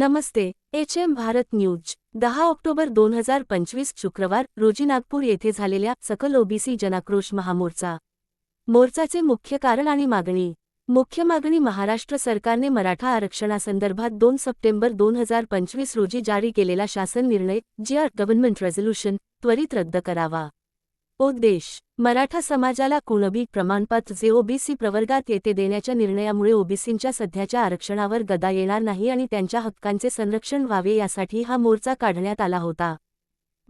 नमस्ते H M Bharat news. दहा October दोन हजार पंचवीस शुक्रवार रोजी नागपूर येथे झालेल्या सकल ओबीसी जनाक्रोश महामोर्चा. मोर्चाचे मुख्य कारण आणि मागणी. मुख्य मागणी महाराष्ट्र सरकारने मराठा आरक्षणासंदर्भात दोन सप्टेंबर दोन हजार पंचवीस रोजी जारी केलेला शासन निर्णय जी आर गव्हर्नमेंट रेझोल्युशन त्वरित रद्द करावा. उद्देश मराठा समाजाला कुणबी प्रमाणपत्र जे ओबीसी प्रवर्गात येते देण्याच्या निर्णयामुळे ओबीसींच्या सध्याच्या आरक्षणावर गदा येणार नाही आणि त्यांच्या हक्कांचे संरक्षण व्हावे यासाठी हा मोर्चा काढण्यात आला होता.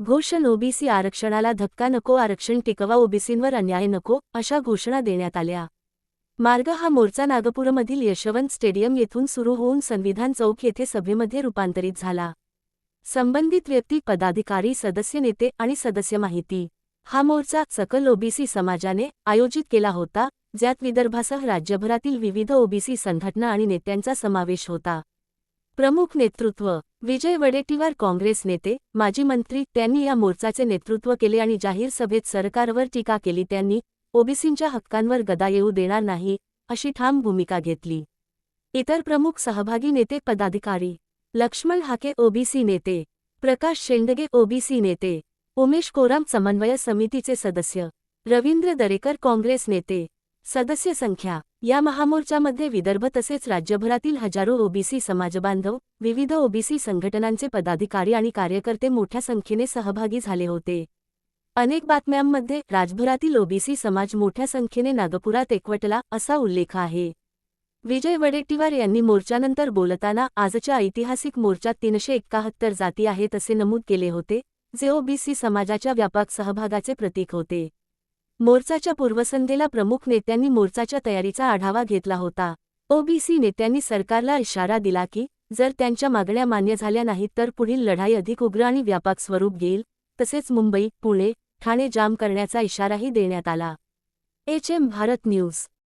घोषण ओबीसी आरक्षणाला धक्का नको आरक्षण टिकवा ओबीसींवर अन्याय नको अशा घोषणा देण्यात आल्या. मार्ग हा मोर्चा नागपूरमधील यशवंत स्टेडियम येथून सुरू होऊन संविधान चौक येथे सभेमध्ये रूपांतरित झाला. संबंधित व्यक्ती पदाधिकारी सदस्य नेते आणि सदस्य माहिती हा मोर्चा सकल ओबीसी समाजाने आयोजित केला होता ज्यात विदर्भासह राज्यभरातील विविध ओबीसी संघटना आणि नेत्यांचा समावेश होता. प्रमुख नेतृत्व विजय वडेट्टीवार काँग्रेस नेते माजी मंत्री त्यांनी या मोर्चाचे नेतृत्व केले आणि जाहीर सभेत सरकारवर टीका केली त्यांनी ओबीसींच्या हक्कांवर गदा येऊ देणार नाही अशी ठाम भूमिका घेतली. इतर प्रमुख सहभागी नेते पदाधिकारी लक्ष्मण हाके ओबीसी नेते प्रकाश शेंडगे ओबीसी नेते उमेश कोराम समन्वय समितीचे सदस्य. रवींद्र दरेकर काँग्रेस नेते. सदस्य संख्या. या महामोर्चामध्ये विदर्भ तसेच राज्यभरातील हजारो ओबीसी समाजबांधव विविध ओबीसी संघटनांचे पदाधिकारी आणि कार्यकर्ते मोठ्या संख्येने सहभागी झाले होते. अनेक बातम्यांमध्ये राजभरातील ओबीसी समाज मोठ्या संख्येने नागपुरात एकवटला असा उल्लेख आहे. विजय वडेट्टीवार यांनी मोर्चानंतर बोलताना आजच्या ऐतिहासिक मोर्चात तीनशे एकाहत्तर जाती आहेत असे नमूद केले होते. जे ओबीसी समाजाच्या व्यापक सहभागाचे प्रतीक होते. मोर्चाच्या पूर्वसंध्येला प्रमुख नेत्यांनी मोर्चाच्या तयारीचा आढावा घेतला होता. ओबीसी नेत्यांनी सरकारला इशारा दिला की जर त्यांच्या मागण्या मान्य झाल्या नाहीत तर पुढील लढाई अधिक उग्र आणि व्यापक स्वरूप घेईल तसेच मुंबई पुणे ठाणे जाम करण्याचा इशाराही देण्यात आला. एच. एम. भारत न्यूज.